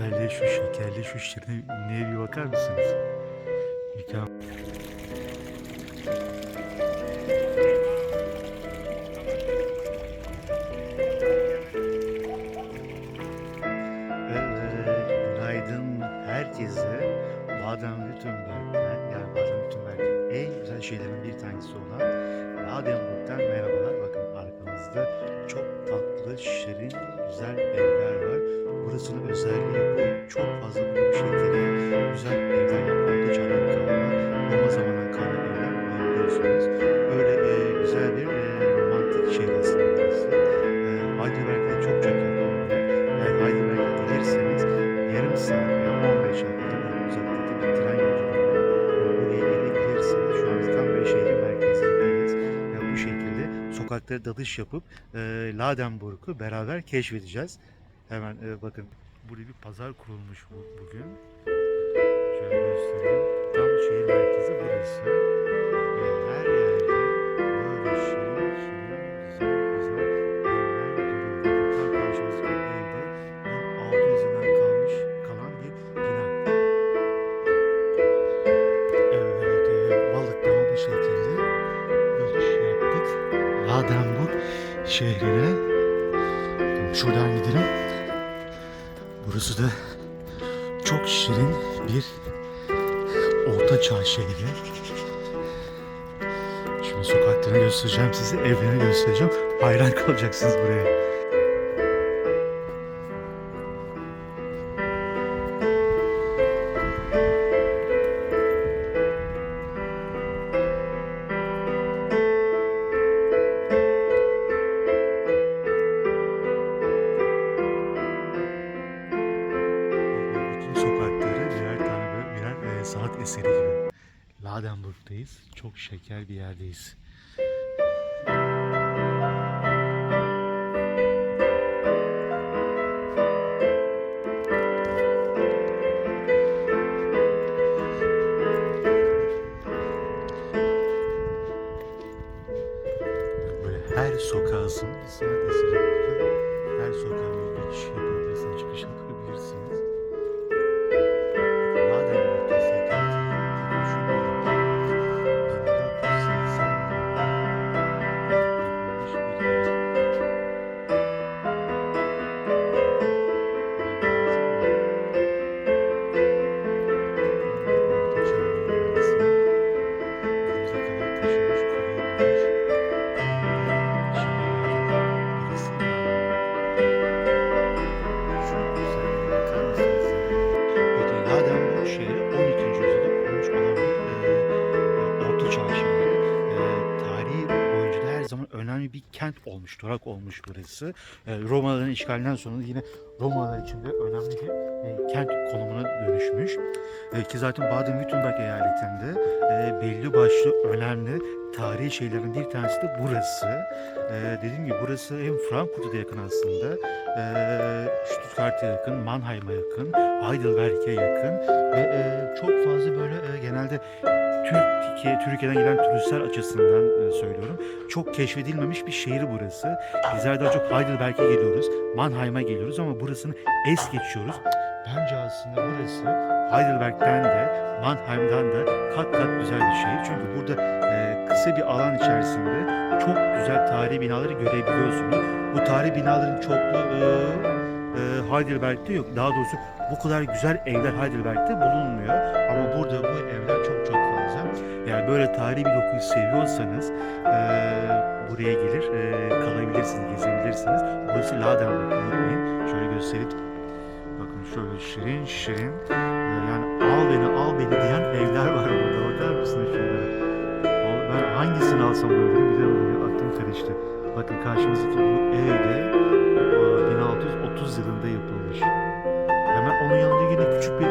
güzelliğe, şu şekerli, şu şirinliğe bir bakar mısınız? Mükemmel. Sokaklara dalış yapıp e, Ladenburg'u beraber keşfedeceğiz. Hemen e, bakın burada bir pazar kurulmuş bu, bugün. Şöyle göstereyim. Tam şehir merkezi burası. Ve şehrine. Şuradan gidelim. Burası da çok şirin bir orta çağ şehri. Şimdi sokaklarını göstereceğim size, evlerini göstereceğim. Hayran kalacaksınız buraya. Eseri. Ladenburg'dayız. Çok şeker bir yerdeyiz. Olmuş, durak olmuş burası. E, Romalıların işgalinden sonra yine Romalılar için de önemli bir e, kent konumuna dönüşmüş. E, ki zaten Baden-Württemberg eyaletinde e, belli başlı önemli tarihi şeylerin bir tanesi de burası. Ee, dediğim gibi burası hem Frankfurt'a yakın aslında. Ee, Stuttgart'a yakın, Mannheim'a yakın, Heidelberg'e yakın ve e, çok fazla böyle e, genelde Türkiye, Türkiye'den gelen turistler açısından e, söylüyorum. Çok keşfedilmemiş bir şehir burası. Bizler daha çok Heidelberg'e geliyoruz, Mannheim'a geliyoruz ama burasını es geçiyoruz. Bence aslında burası Heidelberg'den de Mannheim'dan da kat kat güzel bir şehir. Çünkü burada e, kısa bir alan içerisinde çok güzel tarihi binaları görebiliyorsunuz. Bu tarihi binaların çokluğu e, e, Heidelberg'de yok. Daha doğrusu bu kadar güzel evler Heidelberg'de bulunmuyor. Ama burada bu evler. Yani böyle tarihi bir dokuyu seviyorsanız e, buraya gelir, e, kalabilirsiniz, gezebilirsiniz. Burası Ladenburg unutmayın. Şöyle göstereyim. Bakın şöyle şirin şirin yani al beni al beni diyen evler var burada. Bakar mısınız şöyle? Ben hangisini alsam böyle bilemedim. Aklım karıştı. Bakın karşımızdaki bu evde e, 1630 yılında yapılmış. Hemen onun yanında yine küçük bir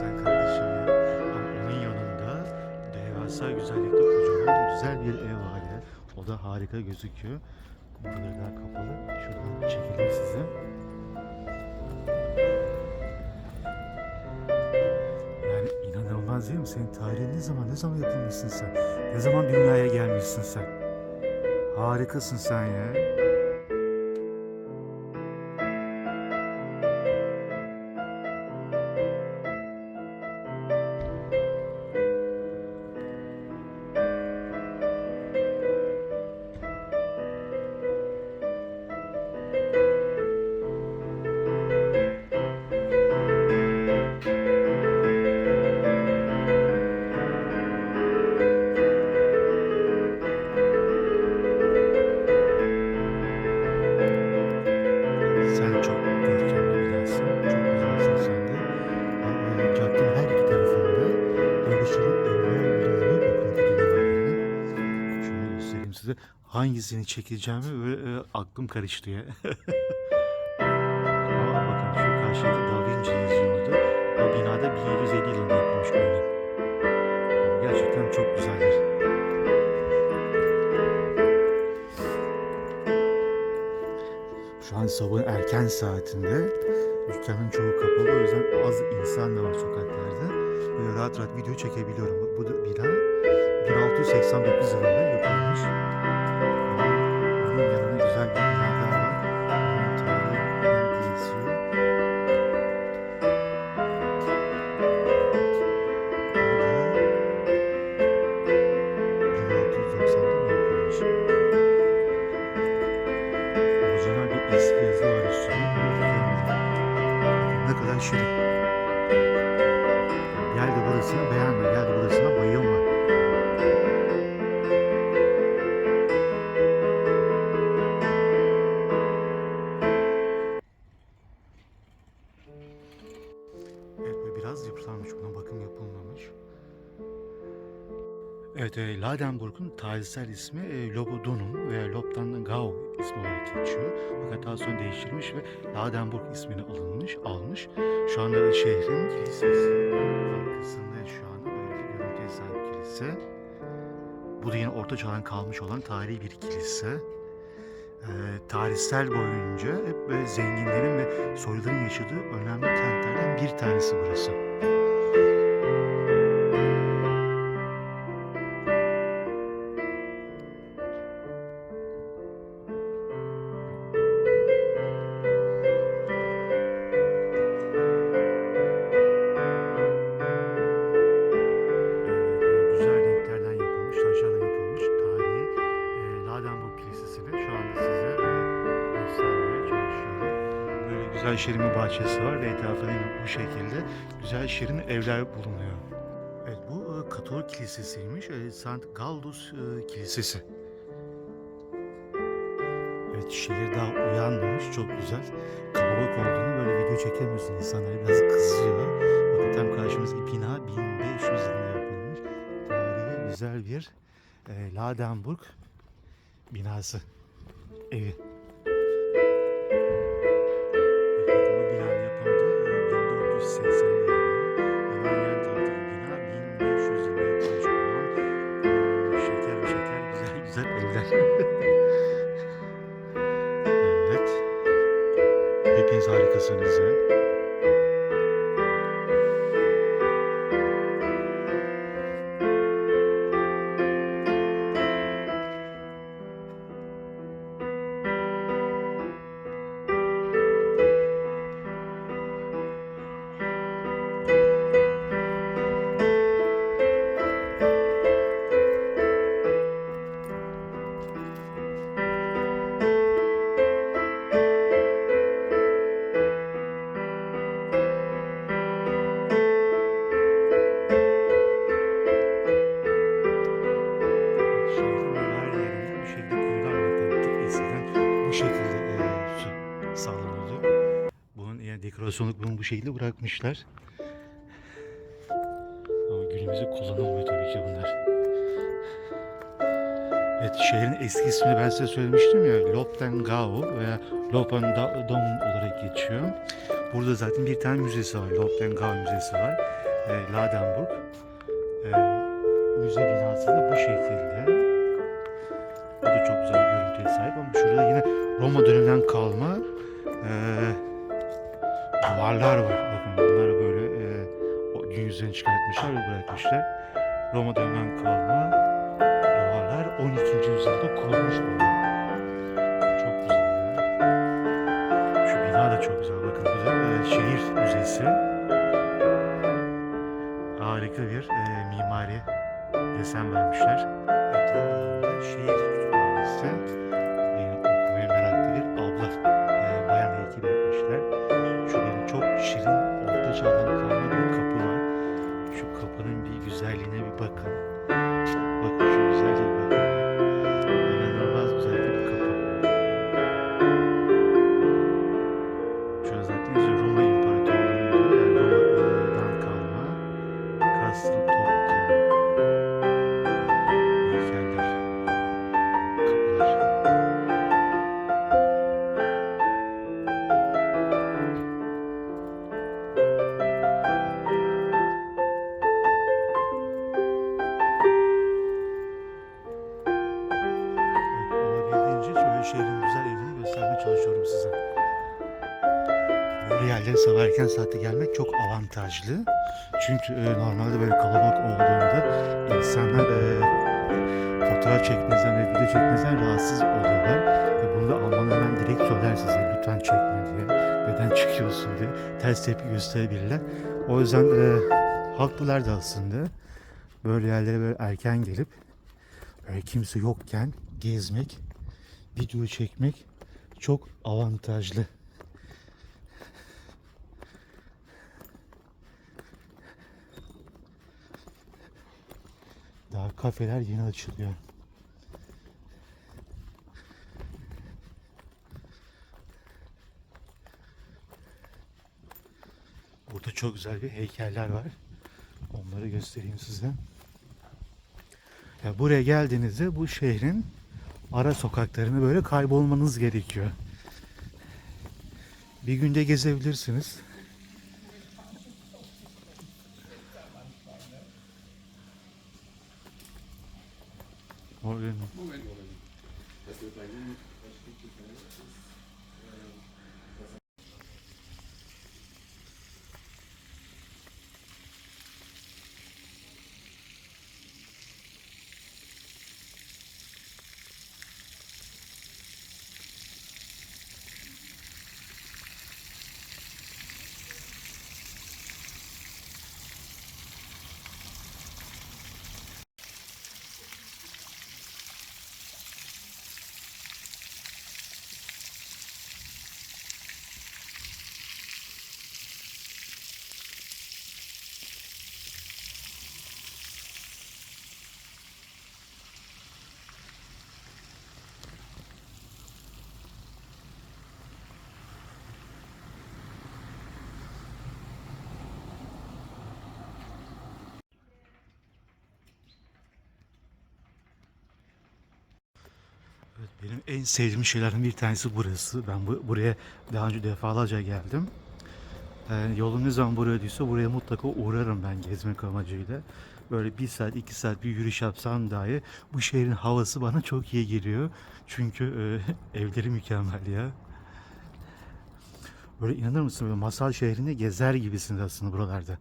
sen kardeşim ya? Ama onun yanında devasa güzellikte kocaman güzel bir ev var ya. O da harika gözüküyor. Buraları daha kapalı. Şuradan çekelim size. Yani inanılmaz değil mi? Senin tarihin ne zaman, ne zaman yapılmışsın sen? Ne zaman dünyaya gelmişsin sen? Harikasın sen ya. Hangisini çekeceğimi ve e, aklım karıştı ya. Aa, bakın şu karşıdaki Da Vinci yazıyordu. O binada 1750 yılında yapılmış böyle. Gerçekten çok güzeller. Şu an sabahın erken saatinde dükkanın çoğu kapalı o yüzden az insan da var sokaklarda. Böyle rahat rahat video çekebiliyorum. Bu, bina 1689 yılında yapılmış. Kadar şirin. Gel de burasını beğenme, gel de burasına bayılma. Evet, biraz yıpranmış, buna bakım yapılmamış. Evet, e, Ladenburg'un tarihsel ismi e, Lobodunum veya Lobdan Gau ismi olarak geçiyor. Fakat daha sonra değiştirilmiş ve Ladenburg ismini alınmış, almış. Şu anda şehrin kilisesi arkasında şu anda böyle bir görüntüye sahip kilise. Bu da yine Orta Çağ'dan kalmış olan tarihi bir kilise. Ee, tarihsel boyunca hep böyle zenginlerin ve soyluların yaşadığı önemli kentlerden bir tanesi burası. Evet bu e, Katolik Kilisesi'ymiş. E, St. Galdus e, Kilisesi. Evet şehir daha uyanmamış. Çok güzel. Kalabalık olduğunu böyle video çekemiyorsun. İnsanlar biraz kızıyor. Bakın tam karşımızdaki bina 1500 yılında yapılmış. Tarihi güzel bir e, Ladenburg binası. Evi. Hepiniz harikasınız ya. Dekorasyonluk bunu bu şekilde bırakmışlar. Ama günümüzde kullanılmıyor tabii ki bunlar. Evet şehrin eski ismini ben size söylemiştim ya Loptengau veya Lopendam olarak geçiyor. Burada zaten bir tane müzesi var. Loptengau Müzesi var. E, Ladenburg. E, müze binası da bu şekilde. Bu da çok güzel bir görüntüye sahip ama şurada yine Roma döneminden kalma e, duvarlar var. Bakın bunları böyle e, gün yüzüne çıkartmışlar ve bırakmışlar. Roma döneminden kalma duvarlar 12. yüzyılda kurulmuş bunlar. Çok güzel ya. Şu bina da çok güzel. Bakın bu da e, şehir müzesi. Harika bir e, mimari desen vermişler. Etrafında şehir kütüphanesi. Avantajlı. Çünkü e, normalde böyle kalabalık olduğunda insanlar e, fotoğraf çekmezden ve video çekmezden rahatsız oluyorlar. Ve bunu da Almanlar hemen direkt söyler size lütfen çekme diye. Neden çıkıyorsun diye. Ters tepki gösterebilirler. O yüzden e, haklılar da aslında. Böyle yerlere böyle erken gelip böyle kimse yokken gezmek, video çekmek çok avantajlı. Daha kafeler yeni açılıyor. Burada çok güzel bir heykeller var. Onları göstereyim size. Ya buraya geldiğinizde bu şehrin ara sokaklarını böyle kaybolmanız gerekiyor. Bir günde gezebilirsiniz. Benim en sevdiğim şeylerden bir tanesi burası. Ben bu, buraya daha önce defalarca geldim. Yani yolum ne zaman buraya düşse buraya mutlaka uğrarım ben gezmek amacıyla. Böyle bir saat, iki saat bir yürüyüş yapsam dahi bu şehrin havası bana çok iyi geliyor. Çünkü e, evleri mükemmel ya. Böyle inanır mısın böyle masal şehrinde gezer gibisiniz aslında buralarda.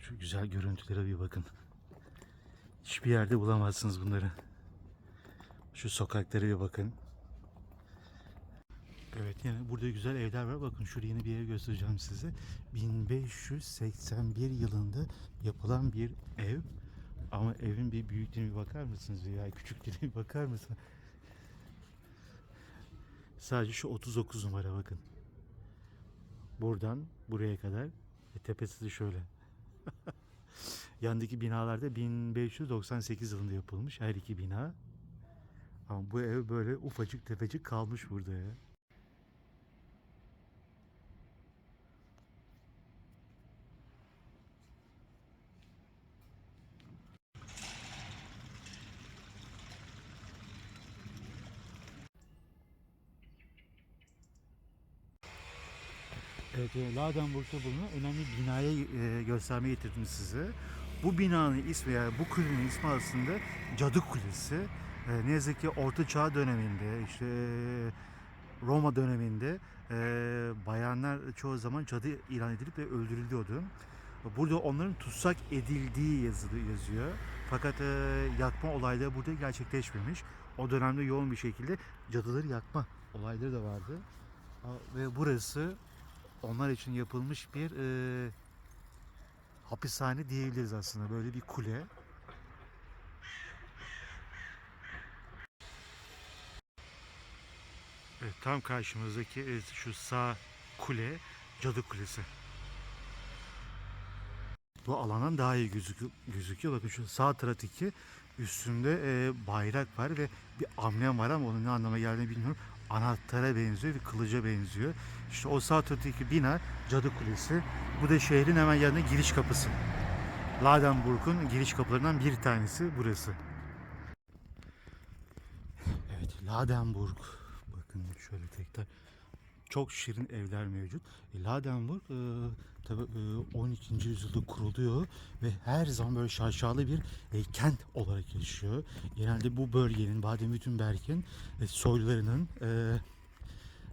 Şu güzel görüntülere bir bakın. Hiçbir yerde bulamazsınız bunları. Şu sokaklara bir bakın. Evet yine burada güzel evler var. Bakın şurada yeni bir ev göstereceğim size. 1581 yılında yapılan bir ev. Ama evin bir büyüklüğüne bir bakar mısınız veya küçüklüğüne bir bakar mısınız? Sadece şu 39 numara bakın. Buradan buraya kadar ve tepesi de şöyle. Yandaki binalarda 1598 yılında yapılmış her iki bina. Ama bu ev böyle ufacık tefecik kalmış burada ya. Evet, e, Ladenburg'da bulunan önemli binayı e, göstermeye getirdim size. Bu binanın ismi yani bu kulenin ismi aslında Cadı Kulesi. E, ne yazık ki Orta Çağ döneminde işte Roma döneminde e, bayanlar çoğu zaman cadı ilan edilip ve öldürülüyordu. Burada onların tutsak edildiği yazılı yazıyor. Fakat e, yakma olayları burada gerçekleşmemiş. O dönemde yoğun bir şekilde cadıları yakma olayları da vardı. Ve burası onlar için yapılmış bir e, hapishane diyebiliriz aslında. Böyle bir kule. Evet, tam karşımızdaki e, şu sağ kule Cadı Kulesi. Bu alandan daha iyi gözüküyor. gözüküyor. Bakın şu sağ taraftaki üstünde e, bayrak var ve bir amblem var ama onun ne anlama geldiğini bilmiyorum. Anahtara benziyor ve kılıca benziyor. İşte o sağ taraftaki bina Cadı Kulesi. Bu da şehrin hemen yanında giriş kapısı. Ladenburg'un giriş kapılarından bir tanesi burası. Evet, Ladenburg. Şöyle tekrar. Çok şirin evler mevcut. E, Ladenburg e, tabii e, 12. yüzyılda kuruluyor ve her zaman böyle şaşalı bir e, kent olarak yaşıyor. Genelde bu bölgenin Baden-Württemberg'in e, soylularının e,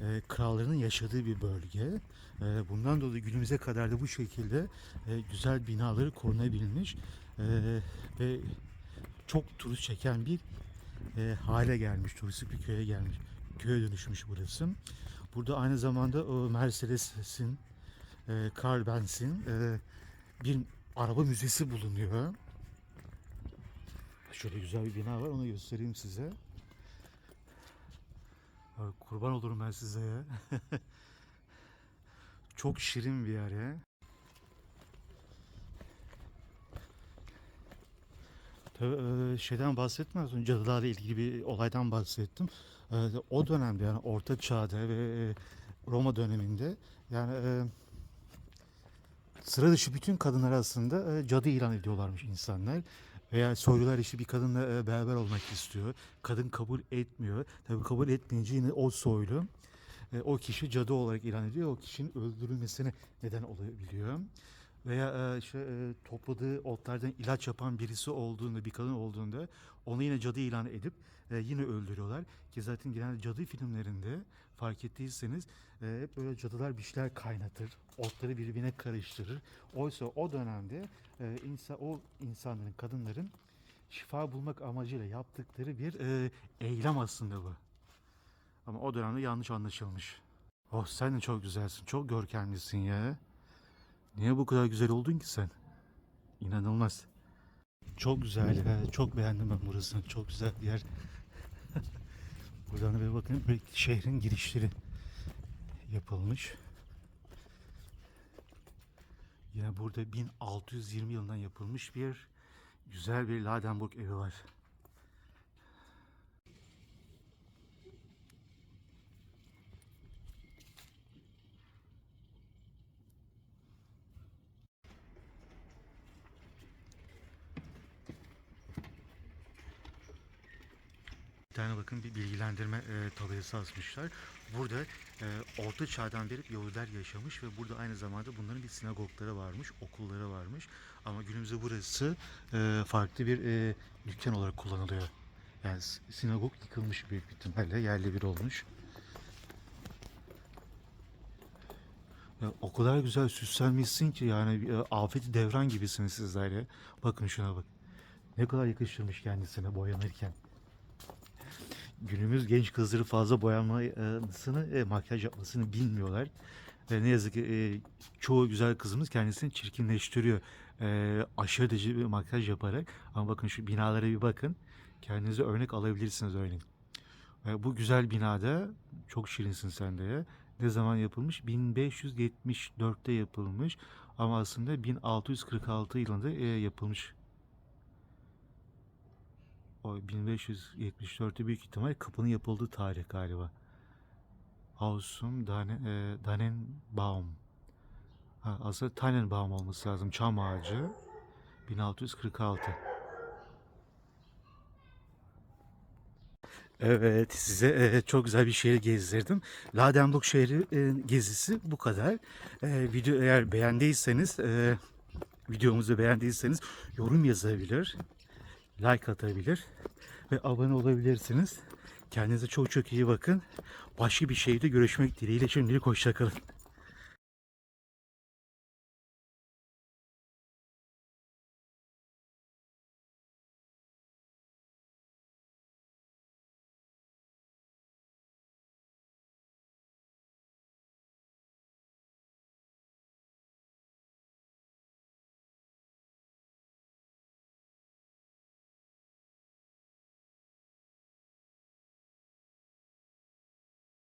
e, krallarının yaşadığı bir bölge. E, bundan dolayı günümüze kadar da bu şekilde e, güzel binaları korunabilmiş e, ve çok turist çeken bir e, hale gelmiş, turistik bir köye gelmiş, köye dönüşmüş burası. Burada aynı zamanda o Mercedes'in, e, Carl Benz'in e, bir araba müzesi bulunuyor. Şöyle güzel bir bina var, onu göstereyim size. Kurban olurum ben size ya. Çok şirin bir yer ya. Tabii şeyden bahsettim önce cadılarla ilgili bir olaydan bahsettim. O dönemde yani Orta Çağ'da ve Roma döneminde yani sıra dışı bütün kadınlar aslında cadı ilan ediyorlarmış insanlar. Veya soylular işte bir kadınla beraber olmak istiyor. Kadın kabul etmiyor. Tabii kabul etmeyince yine o soylu o kişi cadı olarak ilan ediyor. O kişinin öldürülmesine neden olabiliyor. Veya e, işte e, topladığı otlardan ilaç yapan birisi olduğunda, bir kadın olduğunda onu yine cadı ilan edip e, yine öldürüyorlar. Ki zaten genelde cadı filmlerinde fark ettiyseniz e, hep böyle cadılar bir şeyler kaynatır. Otları birbirine karıştırır. Oysa o dönemde e, insan, o insanların, kadınların şifa bulmak amacıyla yaptıkları bir e, eylem aslında bu. Ama o dönemde yanlış anlaşılmış. Oh sen de çok güzelsin. Çok görkemlisin ya. Niye bu kadar güzel oldun ki sen? İnanılmaz. Çok güzel ya. Çok beğendim ben burasını. Çok güzel bir yer. Buradan da bir bakın. böyle Şehrin girişleri yapılmış. Yine burada 1620 yılından yapılmış bir güzel bir Ladenburg evi var. Tane bakın bir bilgilendirme e, tabelası asmışlar. Burada e, Orta Çağ'dan beri Yahudiler yaşamış ve burada aynı zamanda bunların bir sinagogları varmış, okulları varmış. Ama günümüzde burası e, farklı bir e, dükkan olarak kullanılıyor. Yani sinagog yıkılmış büyük bir ihtimalle, yerli bir olmuş. O kadar güzel süslenmişsin ki yani e, afeti devran gibisiniz sizler ya. Bakın şuna bak. Ne kadar yakıştırmış kendisine boyanırken günümüz genç kızları fazla boyanmasını, e, makyaj yapmasını bilmiyorlar. Ve ne yazık ki e, çoğu güzel kızımız kendisini çirkinleştiriyor. E, aşırı derece bir makyaj yaparak. Ama bakın şu binalara bir bakın. Kendinize örnek alabilirsiniz örneğin. E, bu güzel binada çok şirinsin sen de ya. Ne zaman yapılmış? 1574'te yapılmış. Ama aslında 1646 yılında e, yapılmış. O 1574'te büyük ihtimal kapının yapıldığı tarih galiba. Hausum Danen, e, Danenbaum. Ha, aslında Tannenbaum olması lazım. Çam ağacı. 1646. Evet, size e, çok güzel bir şehir gezdirdim. Ladenburg şehri e, gezisi bu kadar. E, video eğer beğendiyseniz, e, videomuzu beğendiyseniz yorum yazabilir, like atabilir ve abone olabilirsiniz. Kendinize çok çok iyi bakın. Başka bir şehirde görüşmek dileğiyle şimdilik hoşçakalın.